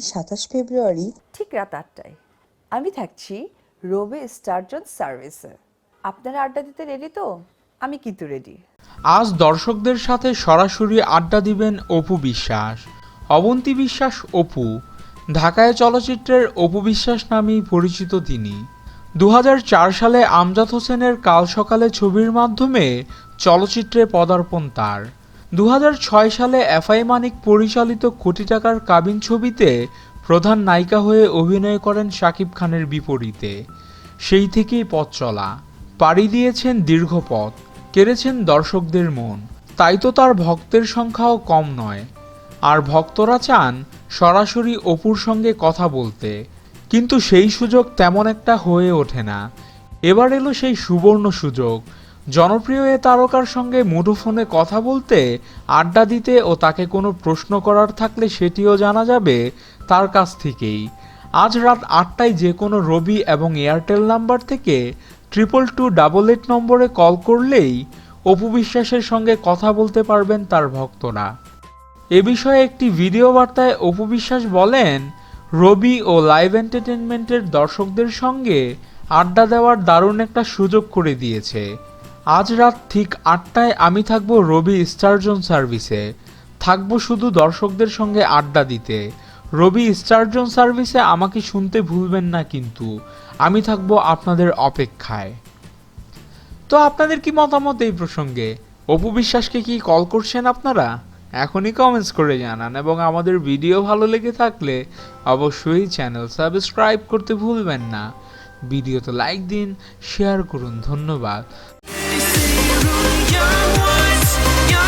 সাতাশ ফেব্রুয়ারি ঠিক রাত আটটায়। আমি থাকছি রোবে স্টারজন সার্ভিসে। আপনারা আড্ডা দিতে রেডি তো? আমি কিন্তু রেডি আজ দর্শকদের সাথে সরাসরি আড্ডা দিবেন অপু বিশ্বাস। অবন্তী বিশ্বাস অপু। ঢাকায় চলচ্চিত্রের অপু বিশ্বাস নামেই পরিচিত তিনি। দু হাজার চার সালে আমজাদ হোসেনের কাল সকালে ছবির মাধ্যমে চলচ্চিত্রে পদার্পণ তার। দু হাজার ছয় সালে এফআই মানিক পরিচালিত কোটি টাকার কাবিন ছবিতে প্রধান নায়িকা হয়ে অভিনয় করেন শাকিব খানের বিপরীতে। সেই থেকেই পথ চলা। পাড়ি দিয়েছেন দীর্ঘ পথ, কেড়েছেন দর্শকদের মন। তাই তো তার ভক্তের সংখ্যাও কম নয়। আর ভক্তরা চান সরাসরি অপুর সঙ্গে কথা বলতে। কিন্তু সেই সুযোগ তেমন একটা হয়ে ওঠে না। এবার এলো সেই সুবর্ণ সুযোগ জনপ্রিয় এ তারকার সঙ্গে মুঠোফোনে কথা বলতে, আড্ডা দিতে ও তাকে কোনো প্রশ্ন করার থাকলে সেটিও জানা যাবে তার কাছ থেকেই। আজ রাত আটটায় যে কোনো রবি এবং এয়ারটেল নাম্বার থেকে ট্রিপল টু ডাবল এইট নম্বরে কল করলেই অপু বিশ্বাসের সঙ্গে কথা বলতে পারবেন তার ভক্তরা। এ বিষয়ে একটি ভিডিও বার্তায় অপু বিশ্বাস বলেন, রবি ও লাইভ এন্টারটেনমেন্টের দর্শকদের সঙ্গে আড্ডা দেওয়ার দারুণ একটা সুযোগ করে দিয়েছে। আজ রাত ঠিক আটটায় আমি থাকব রবি স্টারজন সার্ভিসে। থাকব শুধু দর্শকদের সঙ্গে আড্ডা দিতে। রবি স্টারজন সার্ভিসে আমাকে শুনতে ভুলবেন না কিন্তু। আমি থাকব আপনাদের অপেক্ষায়। তো আপনাদের কি মতামত এই প্রসঙ্গে? অপু বিশ্বাসকে কি কল করছেন আপনারা? এখনই কমেন্টস করে জানান এবং আমাদের ভিডিও ভালো লেগে থাকলে অবশ্যই চ্যানেল সাবস্ক্রাইব করতে ভুলবেন না। ভিডিওতে লাইক দিন শেয়ার করুন, ধন্যবাদ। They say you young ones.